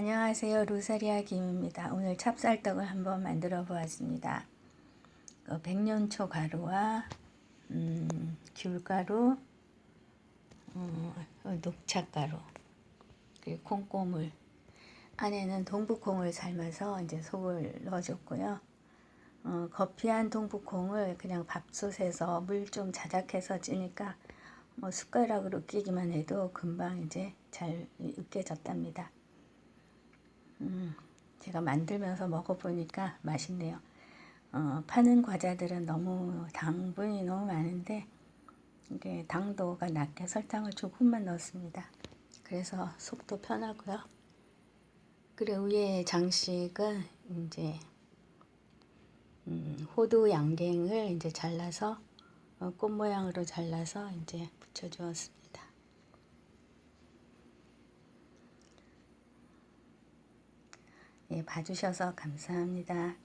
안녕하세요. 루사리아 김입니다. 오늘 찹쌀떡을 한번 만들어 보았습니다. 어, 백년초 가루와 음, 귤가루, 어, 녹차가루, 그리고 콩고물. 안에는 동북콩을 삶아서 이제 속을 넣어줬고요. 어, 거피한 동북콩을 그냥 밥솥에서 물 좀 자작해서 찌니까 뭐 숟가락으로 끼기만 해도 금방 이제 잘 으깨졌답니다. 음, 제가 만들면서 먹어보니까 맛있네요. 어, 파는 과자들은 너무 당분이 너무 많은데 이게 당도가 낮게 설탕을 조금만 넣었습니다. 그래서 속도 편하고요. 그리고 위에 장식은 이제 음, 호두 양갱을 이제 잘라서 어, 꽃 모양으로 잘라서 이제 붙여 주었습니다. 예, 봐주셔서 감사합니다.